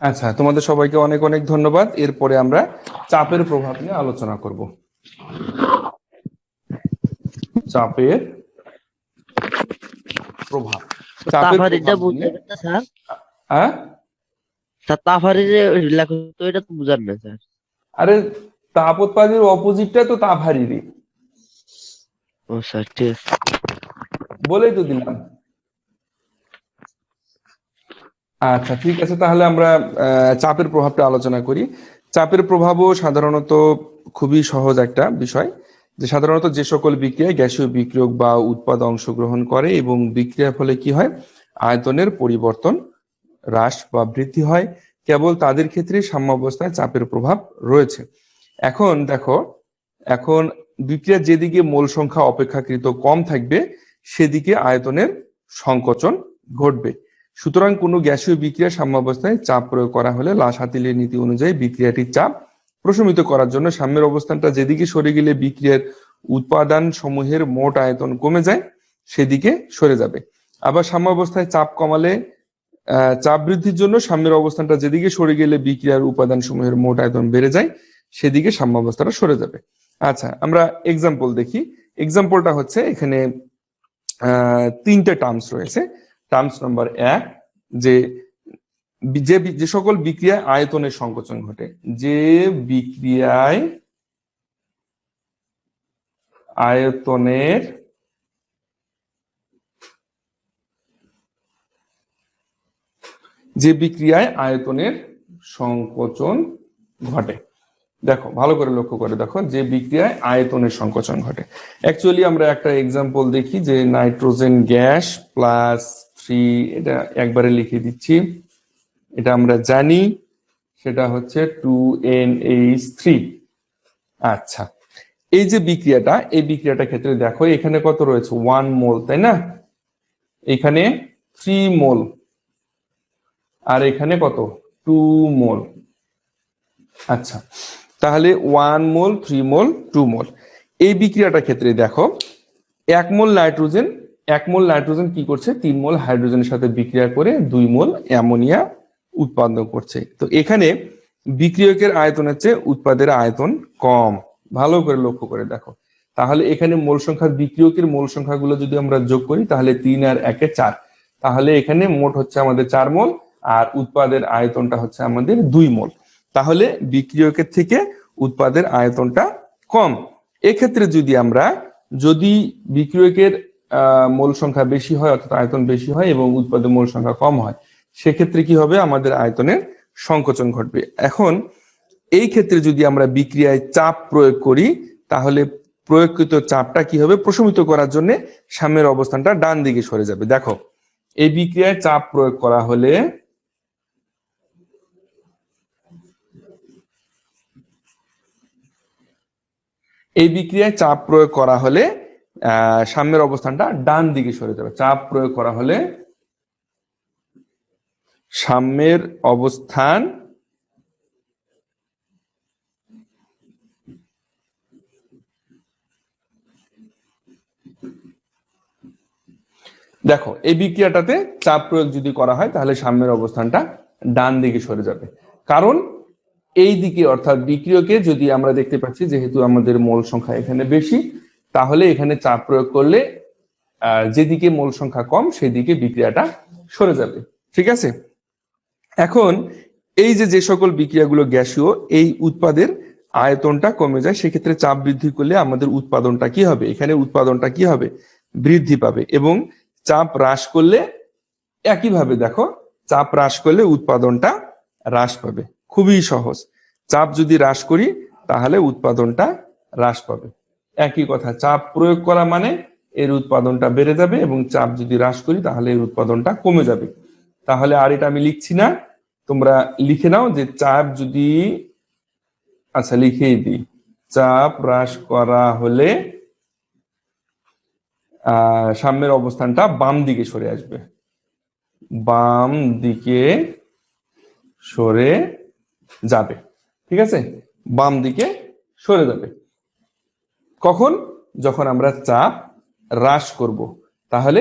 আচ্ছা তোমাদের সবাইকে অনেক অনেক ধন্যবাদ। এরপরে আমরা চাপের প্রভাব নিয়ে আলোচনা করব। চাপের প্রভাব। চাপের তাফারিটা প্রভাব বুঝতে নিয়ে- পারতা স্যার? হ্যাঁ? তা তাফারি যে লেখো তো এটা তো বুঝার না স্যার আরে তাপোৎপাদীর অপোজিটটা তো তাপহারিরই ও স্যার ঠিক আছে বলেই তো দিলাম আচ্ছা ঠিক আছে, তাহলে আমরা চাপের প্রভাবটা আলোচনা করি। চাপের প্রভাবও সাধারণত খুবই সহজ একটা বিষয়, যে সাধারণত যে সকল বিক্রিয়ায় গ্যাসীয় বিক্রিয়ক বা উৎপাদ অংশগ্রহণ করে এবং বিক্রিয়ার ফলে কি হয়? আয়তনের পরিবর্তন হ্রাস বা বৃদ্ধি হয়। কেবল তাদের ক্ষেত্রে সাম্যাবস্থায় চাপের প্রভাব রয়েছে। এখন দেখো, এখন বিক্রিয়ার যেদিকে মোল সংখ্যা অপেক্ষাকৃত কম থাকবে, সেদিকে আয়তনের সংকোচন ঘটবে। সুতরাং কোনো গ্যাসীয় বিক্রিয়া সাম্যাবস্থায় চাপ প্রয়োগ করা হলে লাশ হাতিলের নীতি অনুযায়ী বিক্রিয়াটির চাপ প্রশমিত করার জন্য সাম্যের অবস্থানটা যেদিকে সরে গেলে বিক্রিয়ার উৎপাদন সমূহের মোট আয়তন কমে যায়, সেদিকে সরে যাবে। আবার সাম্যাবস্থায় চাপ কমালে চাপ বৃদ্ধির জন্য সাম্যের অবস্থানটা যেদিকে সরে গেলে বিক্রিয়ার উপাদান সমূহের মোট আয়তন বেড়ে যায়, সেদিকে সাম্যাবস্থাটা সরে যাবে। আচ্ছা আমরা এক্সাম্পল দেখি। এক্সাম্পলটা হচ্ছে এখানে তিনটে টার্মস রয়েছে। টার্মস নাম্বার এক, যে যে যে সকল বিক্রিয়ায় আয়তনের সংকোচন ঘটে, যে বিক্রিয়ায় আয়তনের যে বিক্রিয়ায় আয়তনের সংকোচন ঘটে। দেখো, ভালো করে লক্ষ্য করে দেখো, যে বিক্রিয়ায় আয়তনের সংকোচন ঘটে। অ্যাকচুয়ালি আমরা একটা এক্সাম্পল দেখি যে নাইট্রোজেন গ্যাস প্লাস থ্রি এটা একবারে লিখে দিচ্ছি। এটা আমরা জানি, সেটা হচ্ছে টু এন এইচ থ্রি। আচ্ছা এই যে বিক্রিয়াটা, এই বিক্রিয়াটা ক্ষেত্রে দেখো, এখানে কত রয়েছে? ওয়ান মোল, তাই না? এখানে থ্রি মোল, আর এখানে কত? Two mole. আচ্ছা তাহলে one mole, three mole, two mole. এই বিক্রিয়াটার ক্ষেত্রে দেখো, এক মোল নাইট্রোজেন এক মোল নাইট্রোজেন কি করছে? তিন মোল হাইড্রোজেনের সাথে বিক্রিয়া করে দুই মোল অ্যামোনিয়া উৎপাদন করছে। তো এখানে বিক্রিয়কের আয়তনের চেয়ে উৎপাদের আয়তন কম। ভালো করে লক্ষ্য করে দেখো। তাহলে এখানে মোল সংখ্যা বিক্রিয়কের মোল সংখ্যাগুলো যদি আমরা যোগ করি, তাহলে তিন আর একে চার। তাহলে এখানে মোট হচ্ছে আমাদের চার মোল আর উৎপাদের আয়তনটা হচ্ছে আমাদের দুই মোল। তাহলে বিক্রিয়কের থেকে উৎপাদের আয়তনটা কম। এক্ষেত্রে যদি আমরা, যদি বিক্রিয়কের মোল সংখ্যা বেশি হয়, অর্থাৎ আয়তন বেশি হয় এবং উৎপাদের মোল সংখ্যা কম হয়। সেক্ষেত্রে কি হবে? আমাদের আয়তনের সংকোচন ঘটবে। এখন, এই ক্ষেত্রে যদি আমরা বিক্রিয়ায় চাপ প্রয়োগ করি, তাহলে প্রয়োগকৃত চাপটা কি হবে? প্রশমিত করার জন্য সামনের অবস্থানটা ডান দিকে সরে যাবে। দেখো, এই বিক্রিয়ায় চাপ প্রয়োগ করা হলে এই বিক্রিয়ায় চাপ প্রয়োগ করা হলে সাম্যের অবস্থানটা ডান দিকে সরে যাবে। চাপ প্রয়োগ করা হলে সাম্যের অবস্থান দেখো, এই বিক্রিয়াটাতে চাপ প্রয়োগ যদি করা হয়, তাহলে সাম্যের অবস্থানটা ডান দিকে সরে যাবে। কারণ এই দিকে অর্থাৎ বিক্রিয়কে যদি আমরা দেখতে পাচ্ছি, যেহেতু আমাদের মোল সংখ্যা এখানে বেশি তাহলে এখানে চাপ প্রয়োগ করলে যেদিকে মোল সংখ্যা কম, সেদিকে বিক্রিয়াটা সরে যাবে। ঠিক আছে? এখন, এই যে যে সকল বিক্রিয়াগুলো গ্যাসীয়, এই উৎপাদের আয়তনটা কমে যায়, সেক্ষেত্রে চাপ বৃদ্ধি করলে আমাদের উৎপাদনটা কি হবে? এখানে উৎপাদনটা কি হবে? বৃদ্ধি পাবে এবং চাপ হ্রাস করলে একইভাবে দেখো, চাপ হ্রাস করলে উৎপাদনটা হ্রাস পাবে। খুবই সহজ। চাপ যদি হ্রাস করি, তাহলে উৎপাদনটা হ্রাস পাবে। একই কথা, চাপ প্রয়োগ করা মানে এর উৎপাদনটা বেড়ে যাবে এবং চাপ যদি হ্রাস করি তাহলে এর উৎপাদনটা কমে যাবে। তাহলে আর এটা আমি লিখছি না, তোমরা লিখে নাও যে চাপ যদি আচ্ছা লিখেই দিই, চাপ হ্রাস করা হলে সাম্যের অবস্থানটা বাম দিকে সরে আসবে। বাম দিকে সরে যাবে, ঠিক আছে? বাম দিকে সরে যাবে। কখন? যখন আমরা চাপ হ্রাস করব, তাহলে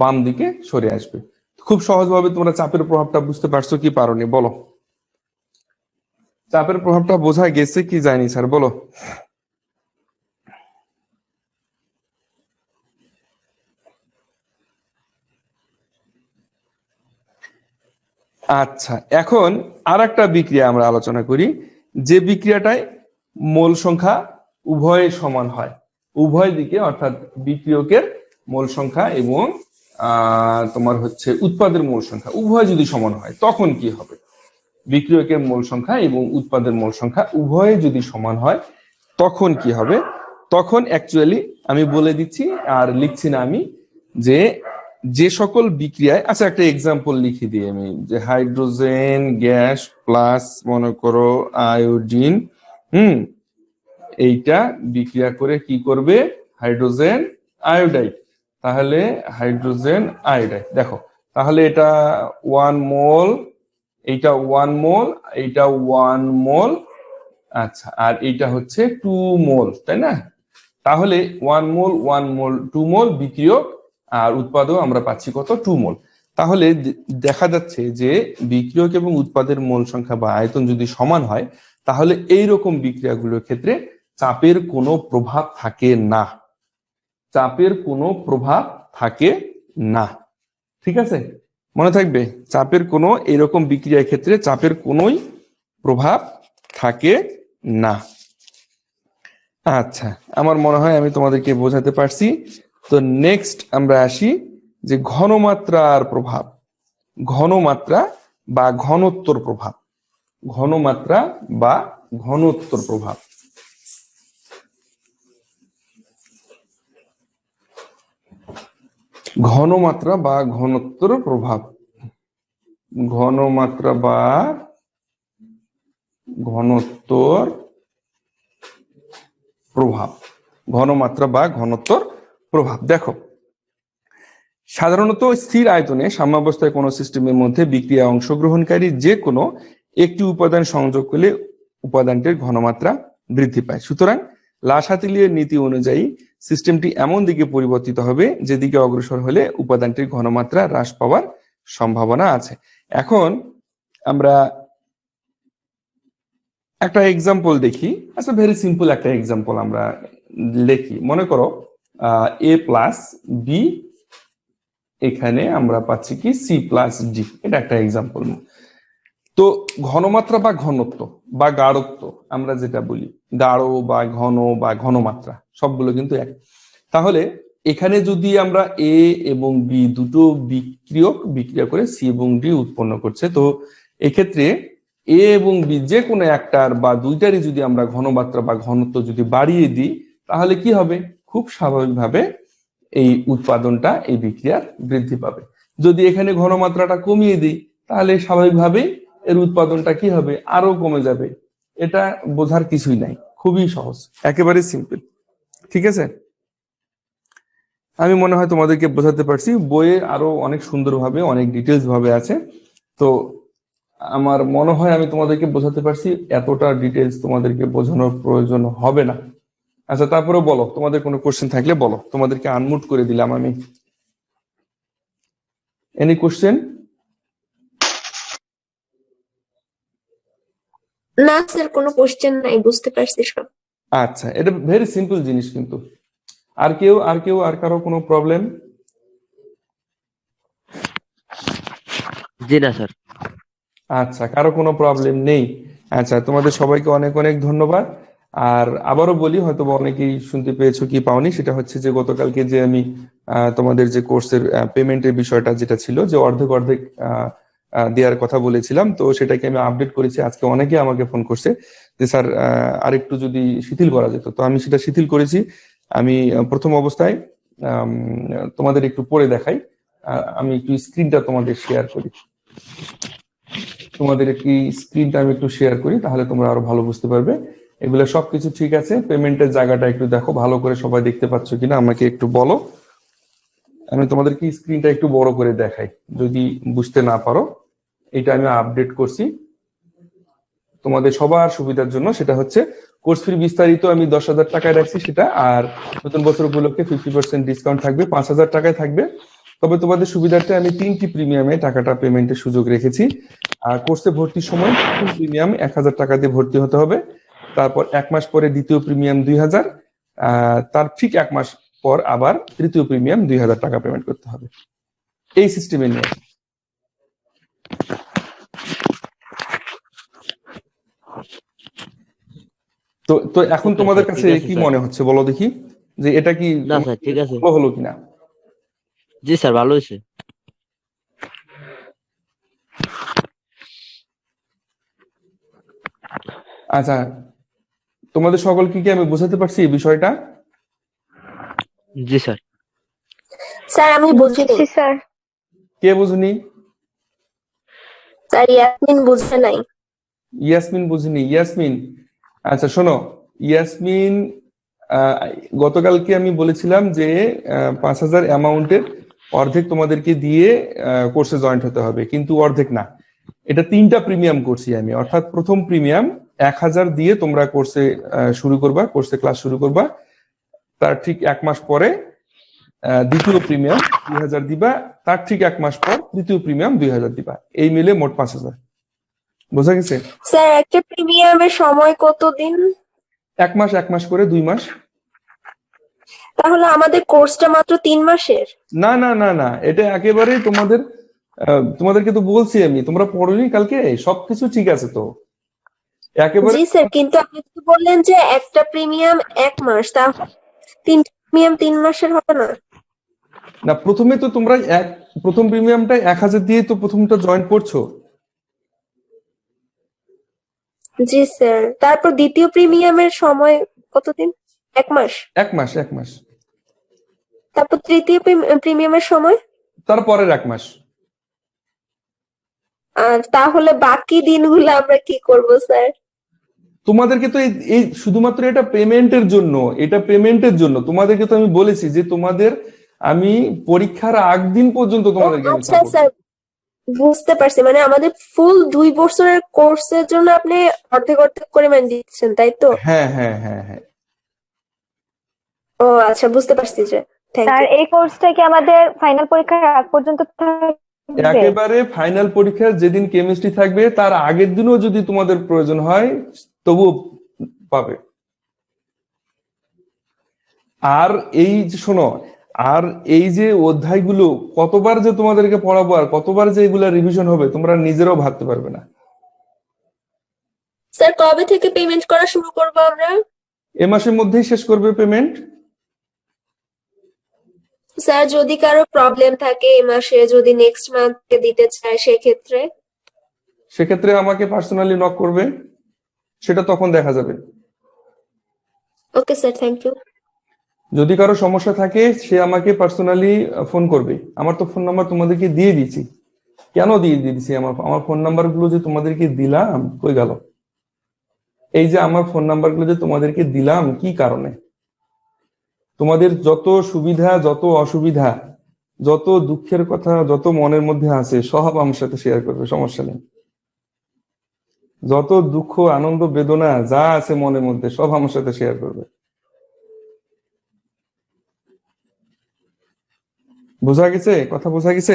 বাম দিকে সরে আসবে। খুব সহজভাবে তোমরা চাপের প্রভাবটা বুঝতে পারছ কি পারোনি, বলো। চাপের প্রভাবটা বোঝা গেছে কি যায়নি, স্যার, বলো। আচ্ছা এখন আর একটা বিক্রিয়া আমরা আলোচনা করি। যে বিক্রিয়াটায় মোল সংখ্যা উভয় সমান হয়। উভয় দিকে অর্থাৎ বিক্রিয়কের মোল সংখ্যা এবং তোমার হচ্ছে উৎপাদের মোল সংখ্যা উভয় যদি সমান হয়, তখন কি হবে? বিক্রিয়কের মোল সংখ্যা এবং উৎপাদের মোল সংখ্যা উভয়ে যদি সমান হয়, তখন কি হবে? তখন অ্যাকচুয়ালি আমি বলে দিচ্ছি আর লিখছি না আমি যে যে সকল বিক্রিয়ায় আচ্ছা একটা এক্সাম্পল লিখে দিই আমি, যে হাইড্রোজেন গ্যাস প্লাস মনে করো আয়োডিন হুম এইটা বিক্রিয়া করে কি করবে? Hydrogen iodide. তাহলে হাইড্রোজেন আয়োডাইড। দেখো, তাহলে এটা ওয়ান মোল এইটা ওয়ান মোল এইটা ওয়ান মোল আচ্ছা আর এইটা হচ্ছে টু মোল তাই না? তাহলে one mole one mole two mole বিক্রিয়ক, আর উৎপাদও আমরা পাচ্ছি কত? টু মোল তাহলে দেখা যাচ্ছে যে বিক্রিয়ক এবং উৎপাদের মোল সংখ্যা বা আয়তন যদি সমান হয়, তাহলে এই রকম বিক্রিয়াগুলোর ক্ষেত্রে চাপের কোনো প্রভাব থাকে না। চাপের কোনো প্রভাব থাকে না। ঠিক আছে? মনে থাকবে? চাপের কোনো এরকম বিক্রিয়ার ক্ষেত্রে চাপের কোনোই প্রভাব থাকে না। আচ্ছা আমার মনে হয় আমি তোমাদেরকে বোঝাতে পারছি। তো নেক্সট আমরা আসি যে ঘনমাত্রার প্রভাব। ঘনমাত্রা বা ঘনত্বর প্রভাব। ঘনমাত্রা বা ঘনত্বর প্রভাব। ঘনমাত্রা বা ঘনত্বর প্রভাব। ঘনমাত্রা বা ঘনত্বর প্রভাব। ঘনমাত্রা বা ঘনত্বর প্রভাব। দেখো, সাধারণত স্থির আয়তনে সাম্যাবস্থায় কোনো সিস্টেমের মধ্যে বিক্রিয়া অংশগ্রহণকারী যে কোনো একটি উপাদান সংযোগ করলে উপাদানটির ঘনমাত্রা বৃদ্ধি পায়। সুতরাং লাসাতিলিয়ের নীতি অনুযায়ী সিস্টেমটি এমন দিকে পরিবর্তিত হবে যেদিকে অগ্রসর হলে উপাদানটির ঘনমাত্রা হ্রাস পাওয়ার সম্ভাবনা আছে। এখন আমরা একটা এক্সাম্পল দেখি। আচ্ছা ভেরি সিম্পল একটা এক্সাম্পল আমরা লিখি। মনে করো এ প্লাস বি এখানে আমরা পাচ্ছি কি সি প্লাস ডি এটা একটা এক্সাম্পল তো ঘনমাত্রা বা ঘনত্ব বা গাঢ়ত্ব আমরা যেটা বলি, গাঢ় বা ঘন বা ঘনমাত্রা, সবগুলো কিন্তু এক। তাহলে এখানে যদি আমরা এ এবং বি দুটো বিক্রিয়ক, বিক্রিয়া করে সি এবং ডি উৎপন্ন করছে, তো এক্ষেত্রে এ এবং বি যে কোনো একটার বা দুইটারই যদি আমরা ঘনমাত্রা বা ঘনত্ব যদি বাড়িয়ে দিই, তাহলে কি হবে? খুব স্বাভাবিকভাবে এই উৎপাদনটা, এই বিক্রিয়ার বৃদ্ধি পাবে। যদি এখানে ঘনমাত্রাটা কমিয়ে দিই, তাহলে স্বাভাবিকভাবেই এর উৎপাদনটা কি হবে? আরও কমে যাবে। এটা বোঝার কিছুই নাই। খুবই সহজ। একেবারে সিম্পল ঠিক আছে? আমি মনে হয় তোমাদেরকে বোঝাতে পারছি। বইয়ে আরও অনেক সুন্দরভাবে, অনেক ডিটেলস ভাবে আছে। তো আমার মনে হয় আমি তোমাদেরকে বোঝাতে পারছি, এতটা ডিটেলস তোমাদেরকে বোঝানোর প্রয়োজন হবে না। আচ্ছা তারপরে বলো, তোমাদের কোনো কোশ্চেন থাকলে বলো। তোমাদেরকে আনমুট করে দিলাম আমি। এনি কোশ্চেন না স্যার কোনো কোশ্চেন নাই বুঝতে পারছি সব। আচ্ছা এটা ভেরি সিম্পল জিনিস কিন্তু। আর কেউ আর কেউ আর কারও কোনো প্রবলেম জি না স্যার। আচ্ছা কারও কোনো প্রবলেম নেই? আচ্ছা তোমাদের সবাইকে অনেক অনেক ধন্যবাদ। আর আবারও বলি হয়তো বা অনেকেই শুনতে পেয়েছ কি পাওনি সেটা হচ্ছে যে গতকালকে যে আমি আহ, তোমাদের যে কোর্সের পেমেন্টের বিষয়টা যেটা ছিল যে অর্ধেক অর্ধেক আহ, দেওয়ার কথা বলেছিলাম। তো সেটাকে আমি আপডেট করেছি। আজকে অনেকে আমাকে ফোন করছে যে, স্যার আরেকটু যদি শিথিল করা যেত। তো আমি সেটা শিথিল করেছি। আমি প্রথম অবস্থায় তোমাদের একটু পড়ে দেখাই। আমি একটু স্ক্রিনটা তোমাদের শেয়ার করি। তোমাদের একটি স্ক্রিনটা আমি একটু শেয়ার করি, তাহলে তোমরা আরও ভালো বুঝতে পারবে। এগুলো সবকিছু ঠিক আছে। পেমেন্টের জায়গাটা একটু দেখো। ভালো করে সবাই দেখতে পাচ্ছ কিনা, আমাকে একটু বলো। আমি তোমাদেরকে স্ক্রিনটা একটু বড় করে দেখাই। যদি বুঝতে না পারো, এটা আমি আপডেট করছি। তোমাদের সবার সুবিধার জন্য সেটা হচ্ছে কোর্স ফি বিস্তারিত আমি দশ হাজার টাকায় রাখছি সেটা, আর নতুন বছর উপলক্ষে ফিফটি পার্সেন্ট ডিসকাউন্ট থাকবে, পাঁচ হাজার টাকায় থাকবে। তবে তোমাদের সুবিধার্থে আমি তিনটি প্রিমিয়ামে টাকাটা পেমেন্টের সুযোগ রেখেছি। আর কোর্সে ভর্তির সময় প্রিমিয়াম এক হাজার টাকা দিয়ে ভর্তি হতে হবে। তারপর এক মাস পরে দ্বিতীয় প্রিমিয়াম দুই হাজার। তার ঠিক এক মাস পর আবার তৃতীয় প্রিমিয়াম দুই হাজার টাকা পেমেন্ট করতে হবে। এই সিস্টেমে নিয়ে। তো তো এখন তোমাদের কাছে কি মনে হচ্ছে বলো দেখি? যে এটা কি না স্যার ঠিক আছে। হলো কিনা? জি স্যার ভালো হয়েছে। আচ্ছা তোমাদের সকলকে কি আমি বোঝাতে পারছি এই বিষয়টা? জি স্যার। স্যার আমি বুঝেছি স্যার। কে বুঝনি? স্যার ইয়াসমিন বুঝে নাই। ইয়াসমিন বুঝিনি। ইয়াসমিন আচ্ছা শোনো। ইয়াসমিন গতকালকে আমি বলেছিলাম যে পাঁচ হাজার অ্যামাউন্টের অর্ধেক তোমাদেরকে দিয়ে কোর্সে জয়েন্ট হতে হবে কিন্তু অর্ধেক না। এটা তিনটা প্রিমিয়াম করছি আমি। অর্থাৎ প্রথম প্রিমিয়াম এক হাজার দিয়ে তোমরা কোর্সে শুরু করবা কোর্সে ক্লাস শুরু করবা। তার ঠিক এক মাস পরে দ্বিতীয় প্রিমিয়াম দুই হাজার দিবা তার ঠিক এক মাস পর তৃতীয় প্রিমিয়াম দুই হাজার দিবা। এই মিলে মোট পাঁচ হাজার। বোঝা গেছে? স্যার একটা প্রিমিয়ামের সময় কতদিন? এক মাস এক মাস করে দুই মাস। তাহলে আমাদের কোর্সটা মাত্র তিন মাসের? না না না না এটা একেবারে তোমাদের তোমাদেরকে তো বলছি আমি তোমরা পড়োনি কালকে? সবকিছু ঠিক আছে তো? একেবারে জি স্যার কিন্তু আপনি তো বললেন যে একটা প্রিমিয়াম এক মাস তা তিন প্রিমিয়াম তিন মাসের হবে না? না প্রথমে তো তোমরা এক প্রথম প্রিমিয়ামটা এক হাজার দিয়ে তো প্রথমটা জয়েন করছ। জি স্যার তারপর দ্বিতীয় প্রিমিয়ামের সময় কতদিন? এক মাস? এক মাস এক মাস। তারপর তৃতীয় প্রিমিয়ামের সময়? তারপরের এক মাস। আর তাহলে বাকি দিনগুলো আমরা কি করব স্যার তোমাদেরকে তো এই- শুধুমাত্র এটা পেমেন্টের জন্য এটা পেমেন্টের জন্য। তোমাদেরকে তো আমি বলেছি যে তোমাদের আমি পরীক্ষার আগ দিন পর্যন্ত তোমাদেরকে আচ্ছা স্যার বুঝতে পারছি। মানে আমাদের ফুল দুই বছরের কোর্সের জন্য আপনি অর্ধেক অর্ধেক করে মানে দিচ্ছেন তাই তো? হ্যাঁ হ্যাঁ হ্যাঁ হ্যাঁ। ও আচ্ছা বুঝতে পারছি যে স্যার ইউ এই কোর্সটা কি আমাদের ফাইনাল পরীক্ষার আগ পর্যন্ত থাকবে? একেবারে ফাইনাল পরীক্ষার যেদিন কেমিস্ট্রি থাকবে তার আগের দিনও যদি তোমাদের প্রয়োজন হয় তবুও পাবে। আর এই যে শোনো আর এই যে অধ্যায়গুলো কতবার যে তোমাদেরকে পড়াবো আর কতবার যে এগুলা রিভিশন হবে তোমরা নিজেরাও ভাবতে পারবে না। স্যার কবে থেকে পেমেন্ট করা শুরু করব আমরা? এ মাসের মধ্যেই শেষ করবে পেমেন্ট স্যার যদি কারও প্রবলেম থাকে এই মাসে যদি নেক্সট মান্থে দিতে চায় সেক্ষেত্রে? সেক্ষেত্রে আমাকে পার্সোনালি নক করবে। সেটা তখন দেখা যাবে। ওকে স্যার থ্যাংক ইউ যদি কারও সমস্যা থাকে সে আমাকে পার্সোনালি ফোন করবে। আমার তো ফোন নাম্বার তোমাদেরকে দিয়ে দিয়েছি। কেন দিয়ে দিয়েছি? আমার আমার ফোন নাম্বারগুলো যে তোমাদেরকে দিলাম কই গেল? এই যে আমার ফোন নাম্বারগুলো যে তোমাদেরকে দিলাম কি কারণে? তোমাদের যত সুবিধা যত অসুবিধা যত দুঃখের কথা যত মনের মধ্যে আছে সব আমার সাথে শেয়ার করবে সমস্যা নেই। যত দুঃখ আনন্দ বেদনা যা আছে মনের মধ্যে সব আমার সাথে শেয়ার করবে। বোঝা গেছে? কথা বোঝা গেছে?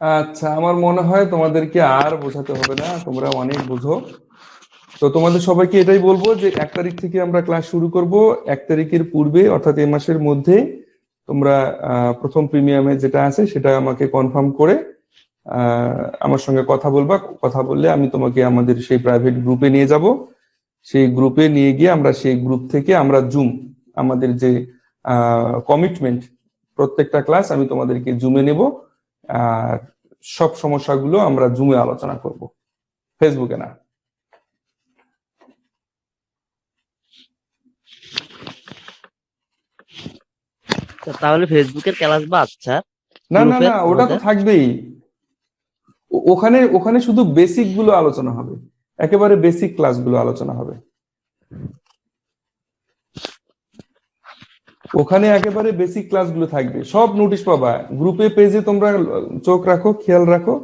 আচ্ছা আমার মনে হয় তোমাদেরকে আর বোঝাতে হবে না তোমরা অনেক বুঝো। তো তোমাদের সবাইকে এটাই বলব যে এক তারিখ থেকে আমরা ক্লাস শুরু করব। এক তারিখের পূর্বে অর্থাৎ এ মাসের মধ্যে তোমরা প্রথম প্রিমিয়ামে যেটা আছে সেটা আমাকে কনফার্ম করে আমার সঙ্গে কথা বলবা। কথা বললে আমি তোমাকে আমাদের সেই প্রাইভেট গ্রুপে নিয়ে যাব। সেই গ্রুপে নিয়ে গিয়ে আমরা সেই গ্রুপ থেকে আমরা জুম আমাদের যে কমিটমেন্ট প্রত্যেকটা ক্লাস আমি তোমাদেরকে জুমে নেব। আর সব সমস্যাগুলো আমরা জুমে আলোচনা করব। ফেসবুকে না স্যার, তাহলে ফেসবুকের ক্লাস বা আচ্ছা না না না ওটা তো থাকবেই। ওখানে ওখানে শুধু বেসিকগুলো আলোচনা হবে। একেবারে বেসিক ক্লাসগুলো আলোচনা হবে। ওখানে একেবারে বেসিক ক্লাসগুলো থাকবে। সব নোটিশ পাবা। গ্রুপে পেজে তোমরা চোখ রাখো খেয়াল রাখো।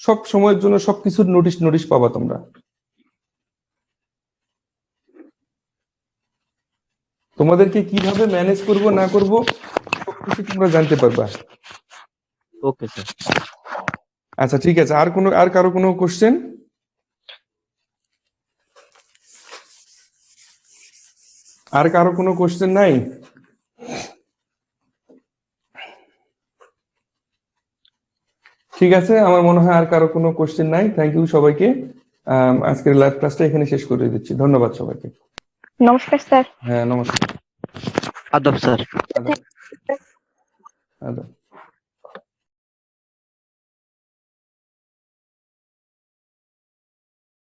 সব সময়ের জন্য সবকিছুর নোটিশ নোটিশ পাবা তোমরা। তোমাদেরকে কীভাবে ম্যানেজ করব না করব সবকিছু তোমরা জানতে পারবা। ওকে স্যার আচ্ছা ঠিক আছে। আর কোনো আর কারও কোনো কোশ্চেন আর কারও কোনো কোশ্চেন নাই? ঠিক আছে আমার মনে হয় আর কারও কোনো কোশ্চেন নাই। থ্যাংক ইউ সবাইকে। আজকের লাইভ ক্লাসটা এখানে শেষ করে দিচ্ছি। ধন্যবাদ সবাইকে। নমস্কার স্যার হ্যাঁ নমস্কার। আদব স্যার আদাব।